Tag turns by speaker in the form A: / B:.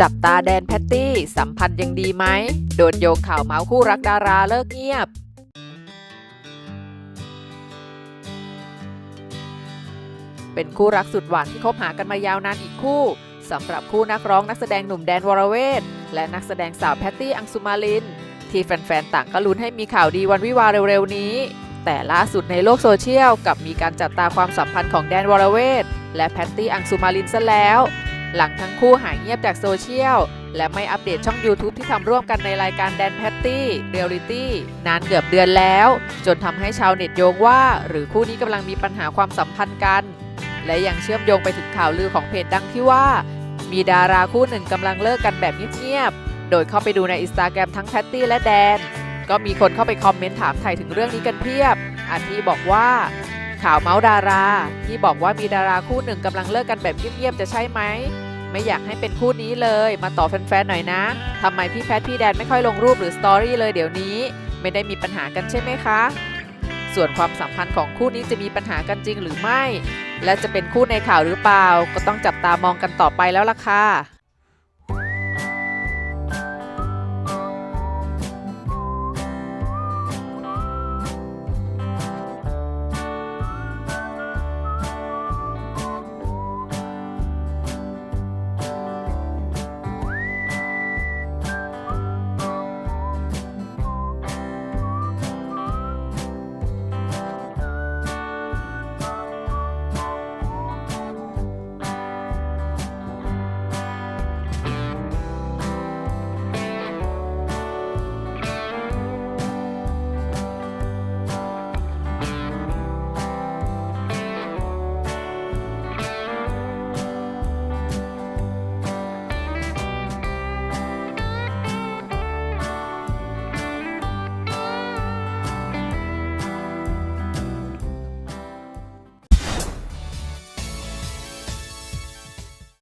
A: จับตาแดนแพตตี้ สัมพันธ์ยังดีไหม โดนโยงข่าวเมาส์คู่รักดาราเลิกเงียบเป็นคู่รักสุดหวานที่คบหากันมายาวนานอีกคู่สำหรับคู่นักร้องนักแสดงหนุ่มแดนวรเวทและนักแสดงสาวแพตตี้อังสุมาลิน ที่แฟนๆ ต่างก็ลุ้นให้มีข่าวดีวันวิวาเร็วๆ นี้ แต่ล่าสุดในโลกโซเชียลกลับมีการจับตาความสัมพันธ์ของแดนวรเวทและแพตตี้อังสุมาลินซะแล้ว หลังทั้งคู่หายเงียบจากโซเชียล และไม่อัปเดตช่อง YouTube ที่ทำร่วมกันในรายการแดนแพตตี้เรียลลิตี้นานเกือบเดือนแล้ว จนทำให้ชาวเน็ตโยงว่า หรือคู่นี้กำลังมีปัญหาความสัมพันธ์กัน และยังเชื่อมโยงไปถึงข่าวลือของเพจดังที่ว่า มีดาราคู่หนึ่งกำลังเลิกกันแบบเงียบๆโดยเข้าไปดูในอินสตาแกรมทั้งแพตตี้และแดน ก็มีคนเข้าไปคอมเมนต์ถามไถ่ถึงเรื่องนี้กันเพียบอันที่บอกว่าข่าวเมาส์ดารา ที่บอกว่ามีดาราคู่หนึ่งกำลังเลิกกันแบบเงียบๆจะใช่ไหม ไม่อยากให้เป็นคู่นี้เลย มาตอบแฟนๆหน่อยนะทำไมพี่แพทพี่แดนไม่ค่อยลงรูปหรือสตอรี่เลยเดี๋ยวนี้ ไม่ได้มีปัญหากันใช่ไหมคะ ส่วนความสัมพันธ์ของคู่นี้จะมีปัญหากันจริงหรือไม่ และจะเป็นคู่ในข่าวหรือเปล่า ก็ต้องจับตามองกันต่อไปแล้วล่ะค่ะ